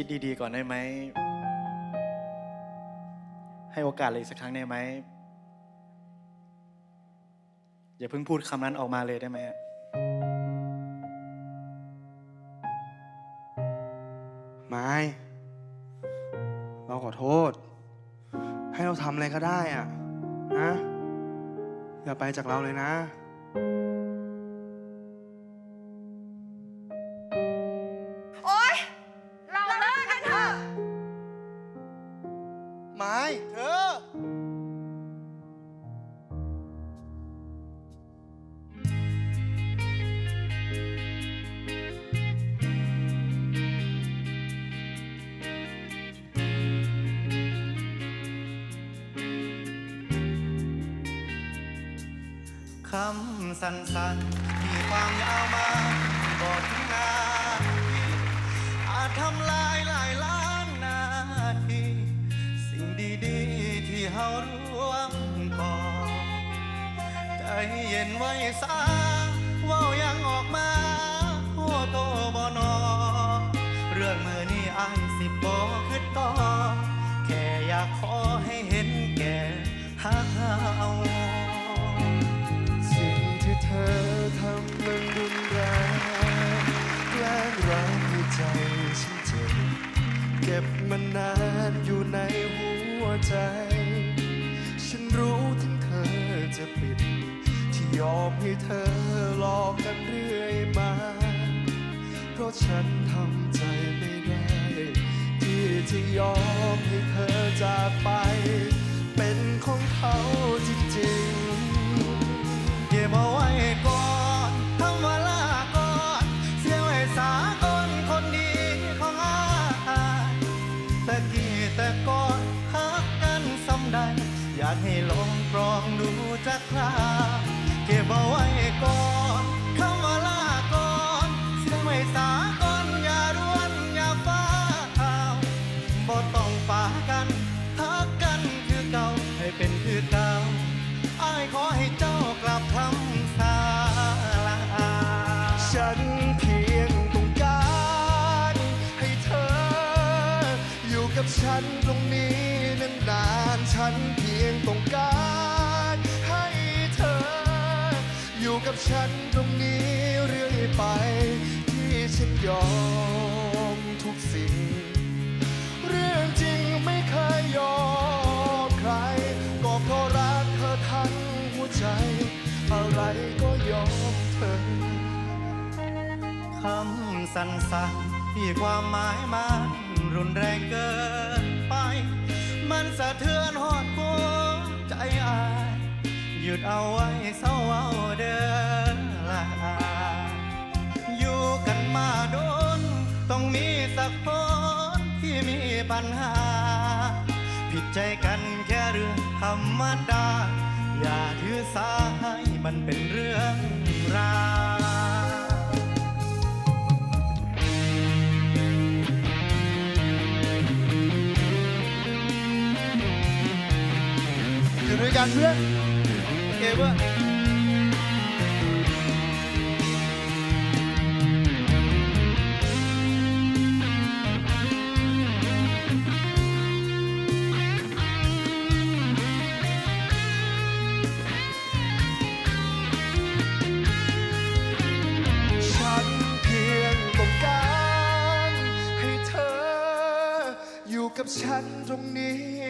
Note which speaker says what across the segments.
Speaker 1: คิดดีๆก่อนได้ไหม ให้โอกาสเลยสักครั้งได้ไหม อย่าเพิ่งพูดคำนั้นออกมาเลยได้ไหม
Speaker 2: ไม้เราขอโทษ ให้เราทำอะไรก็ได้อะนะอย่าไปจากเราเลยนะ
Speaker 3: เธ
Speaker 2: อ
Speaker 1: คำสั้นๆมีความยาวมาบทนาทีอาจทำลาย ร่วมก่อใจเย็นไว้ซาเว่ายังออกมาโอ้โตบ่นอ เรื่องมือนี้อายสิบ่คือต่อ แค่อยากขอให้เห็นแก่หักเฮา
Speaker 2: สิ่งที่เธอทำมันรุนแรงแกล้งรักให้ใจฉันเจ็บเก็บมันนานอยู่ในหัวใจ ฉันรู้ถึงเธอจะปิด ที่ยอมให้เธอหลอกกันเรื่อยมา เพราะฉันทำใจไม่ได้ ที่จะยอมให้เธอจากไป เป็นของเขา
Speaker 1: ให้ลองปรองดูจักคราเก็บเอาไว้ก่อนคำว่าลาก่อนเสียไว้สากลอย่าร้วนอย่าฟ้าวบ่ต้องปากันหักกันคือเก่าให้เป็นคือเก่าอายขอให้เจ้ากลับคำสาลา
Speaker 2: ฉันเพียงต้องการให้เธอ อยู่กับฉันตรงนี้ นานฉันเพียงต้องการให้เธอ อยู่กับฉันตรงนี้เรื่อยไป ที่ฉันยอมทุกสิ่ง เรื่องจริงไม่เคยยอมใคร ก็เพราะรักเธอทั้งหัวใจ อะไรก็ยอมเธอ
Speaker 1: คำสั้นๆที่ความหมายมันรุนแรงเกินไป มันสะเทือนหอดหัวใจอายหยุดเอาไว้เศร้าเอาเดินลาอยู่กันมาโดน ต้องมีสักคนที่มีปัญหา ผิดใจกันแค่เรื่องธรรมดา อย่าถือสาให้มันเป็นเรื่องราว
Speaker 2: กันเพื่อ
Speaker 1: โอเคเพื่อน
Speaker 2: ฉันเพียงต้องการให้เธออยู่กับฉันตรงนี้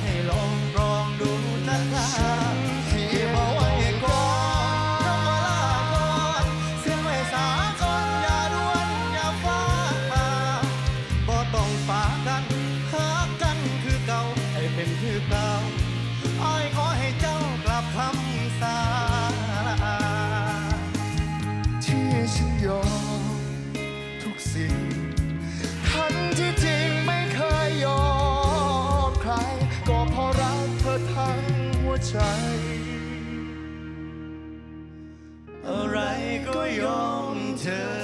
Speaker 1: ให้ลองลองดูนะคะที่บอไว้ก่อนน้องมาลาก่อนเสียงไม่าก่อนอย่าด่วนอย่าฟ้ามาบ่ต้องฝากันหักันคือเก่าให้เป็นคือก่าอ้อยขอให้เจ้ากลับคำสาที่ฉั
Speaker 2: นยอมทุกสิ่งทันที่จริงไม่
Speaker 1: อะไรก็ยอมเธอ